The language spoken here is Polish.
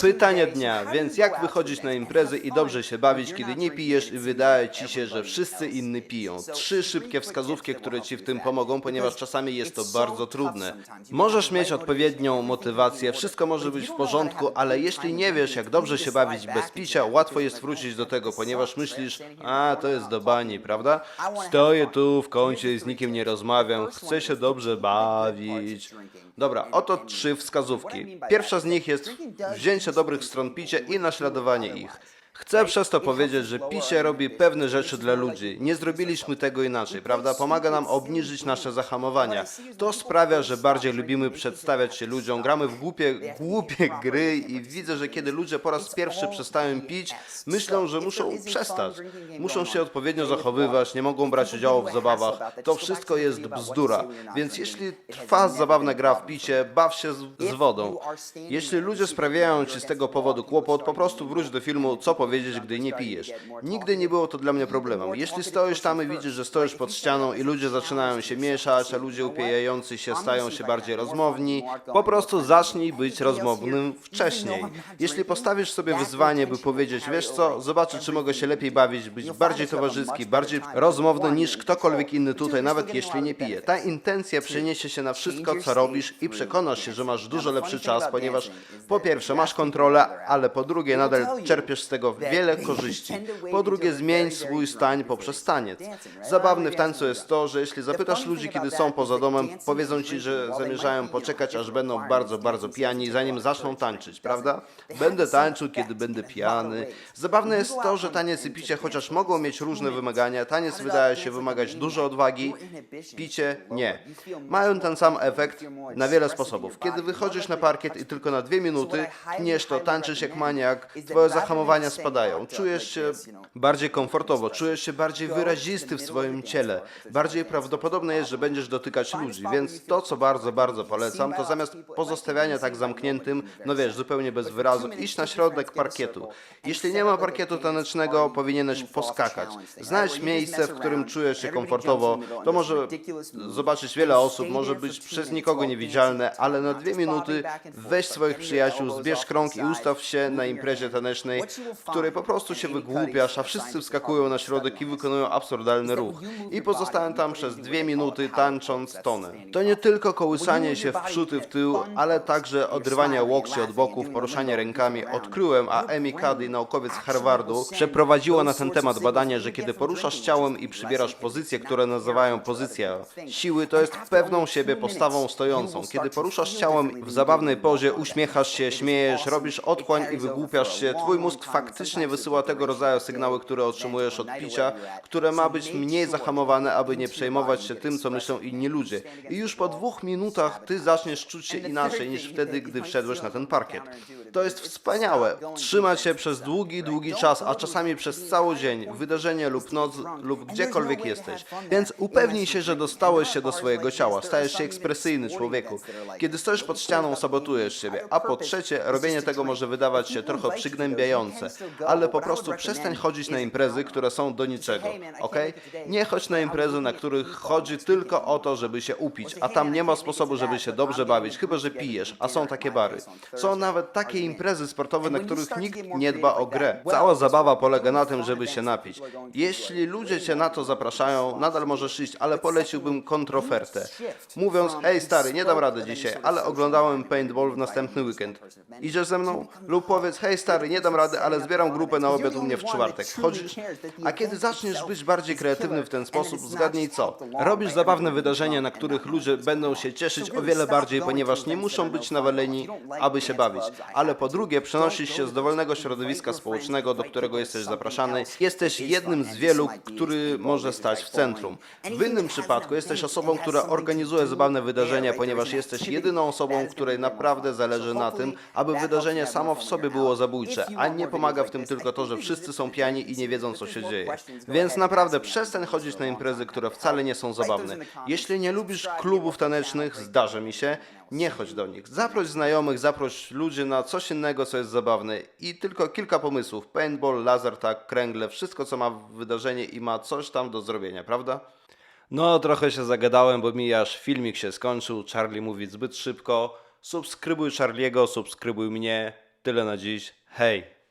Pytanie dnia, więc jak wychodzić na imprezy i dobrze się bawić, kiedy nie pijesz i wydaje ci się, że wszyscy inni piją? Trzy szybkie wskazówki, które ci w tym pomogą, ponieważ czasami jest to bardzo trudne. Możesz mieć odpowiednią motywację, wszystko może być w porządku, ale jeśli nie wiesz, jak dobrze się bawić bez picia, łatwo jest wrócić do tego, ponieważ myślisz, a to jest do bani, prawda? Stoję tu w kącie i z nikim nie rozmawiam, chcę się dobrze bawić. Dobra, oto trzy wskazówki. Pierwsza z nich jest wzięcie dobrych stron picia i naśladowanie ich. Chcę przez to powiedzieć, że picie robi pewne rzeczy dla ludzi. Nie zrobiliśmy tego inaczej, prawda? Pomaga nam obniżyć nasze zahamowania. To sprawia, że bardziej lubimy przedstawiać się ludziom, gramy w głupie, głupie gry i widzę, że kiedy ludzie po raz pierwszy przestają pić, myślą, że muszą przestać. Muszą się odpowiednio zachowywać, nie mogą brać udziału w zabawach. To wszystko jest bzdura. Więc jeśli trwa zabawna gra w picie, baw się z, z wodą. Jeśli ludzie sprawiają ci z tego powodu kłopot, po prostu wróć do filmu, co powiedzieć, gdy nie pijesz. Nigdy nie było to dla mnie problemem. Jeśli stoisz tam i widzisz, że stoisz pod ścianą i ludzie zaczynają się mieszać, a ludzie upijający się stają się bardziej rozmowni, po prostu zacznij być rozmownym wcześniej. Jeśli postawisz sobie wyzwanie, by powiedzieć, wiesz co, zobaczę, czy mogę się lepiej bawić, być bardziej towarzyski, bardziej rozmowny niż ktokolwiek inny tutaj, nawet jeśli nie pije. Ta intencja przeniesie się na wszystko, co robisz i przekonasz się, że masz dużo lepszy czas, ponieważ po pierwsze masz kontrolę, ale po drugie nadal czerpiesz z tego wiele korzyści. Po drugie zmień swój stań poprzez taniec. Zabawne w tańcu jest to, że jeśli zapytasz ludzi, kiedy są poza domem, powiedzą ci, że zamierzają poczekać, aż będą bardzo, bardzo pijani, zanim zaczną tańczyć, prawda? Będę tańczył, kiedy będę pijany. Zabawne jest to, że taniec i picie, chociaż mogą mieć różne wymagania, taniec wydaje się wymagać dużo odwagi, picie nie. Mają ten sam efekt na wiele sposobów. Kiedy wychodzisz na parkiet i tylko na dwie minuty tniesz to, tańczysz jak maniak, twoje zahamowania spadają. Czujesz się bardziej komfortowo, czujesz się bardziej wyrazisty w swoim ciele. Bardziej prawdopodobne jest, że będziesz dotykać ludzi, więc to, co bardzo, bardzo polecam, to zamiast pozostawiania tak zamkniętym, no wiesz, zupełnie bez wyrazu, iść na środek parkietu. Jeśli nie ma parkietu tanecznego, powinieneś poskakać. Znajdź miejsce, w którym czujesz się komfortowo. To może zobaczyć wiele osób, może być przez nikogo niewidzialne, ale na dwie minuty weź swoich przyjaciół, zbierz krąg i ustaw się na imprezie tanecznej, której po prostu się wygłupiasz, a wszyscy wskakują na środek i wykonują absurdalny ruch. I pozostałem tam przez dwie minuty tańcząc tonę. To nie tylko kołysanie się w przód i w tył, ale także odrywanie łokci od boków, poruszanie rękami. Odkryłem, a Amy Cuddy, naukowiec Harvardu, przeprowadziła na ten temat badanie, że kiedy poruszasz ciałem i przybierasz pozycje, które nazywają pozycja siły, to jest pewną siebie postawą stojącą. Kiedy poruszasz ciałem w zabawnej pozie, uśmiechasz się, śmiejesz, robisz otchłań i wygłupiasz się, twój mózg faktycznie wysyła tego rodzaju sygnały, które otrzymujesz od picia, które ma być mniej zahamowane, aby nie przejmować się tym, co myślą inni ludzie. I już po dwóch minutach ty zaczniesz czuć się inaczej niż wtedy, gdy wszedłeś na ten parkiet. To jest wspaniałe. Trzymać się przez długi, długi czas, a czasami przez cały dzień, wydarzenie lub noc, lub gdziekolwiek jesteś. Więc upewnij się, że dostałeś się do swojego ciała, stajesz się ekspresyjny człowieku. Kiedy stoisz pod ścianą, sabotujesz siebie. A po trzecie, robienie tego może wydawać się trochę przygnębiające, ale po prostu przestań chodzić na imprezy, które są do niczego, ok? Nie chodź na imprezy, na których chodzi tylko o to, żeby się upić, a tam nie ma sposobu, żeby się dobrze bawić, chyba że pijesz, a są takie bary. Są nawet takie imprezy sportowe, na których nikt nie dba o grę. Cała zabawa polega na tym, żeby się napić. Jeśli ludzie cię na to zapraszają, nadal możesz iść, ale poleciłbym kontrofertę. Mówiąc, hej stary, nie dam rady dzisiaj, ale oglądałem paintball w następny weekend. Idziesz ze mną? Lub powiedz, hej stary, nie dam rady, ale zbieram grupę na obiad u mnie w czwartek. Chodzisz? A kiedy zaczniesz być bardziej kreatywny w ten sposób, zgadnij co? Robisz zabawne wydarzenia, na których ludzie będą się cieszyć o wiele bardziej, ponieważ nie muszą być nawaleni, aby się bawić. Ale po drugie, przenosisz się z dowolnego środowiska społecznego, do którego jesteś zapraszany. Jesteś jednym z wielu, który może stać w centrum. W innym przypadku jesteś osobą, która organizuje zabawne wydarzenia, ponieważ jesteś jedyną osobą, której naprawdę zależy na tym, aby wydarzenie samo w sobie było zabójcze, a nie pomaga w tym tylko to, że wszyscy są pijani i nie wiedzą, co się dzieje. Więc naprawdę przestań chodzić na imprezy, które wcale nie są zabawne. Jeśli nie lubisz klubów tanecznych, zdarzy mi się, nie chodź do nich. Zaproś znajomych, zaproś ludzi na coś innego, co jest zabawne. I tylko kilka pomysłów. Paintball, laser tag, kręgle, wszystko, co ma wydarzenie i ma coś tam do zrobienia, prawda? No, trochę się zagadałem, bo mi aż filmik się skończył. Charlie mówi zbyt szybko. Subskrybuj Charliego, subskrybuj mnie. Tyle na dziś. Hej!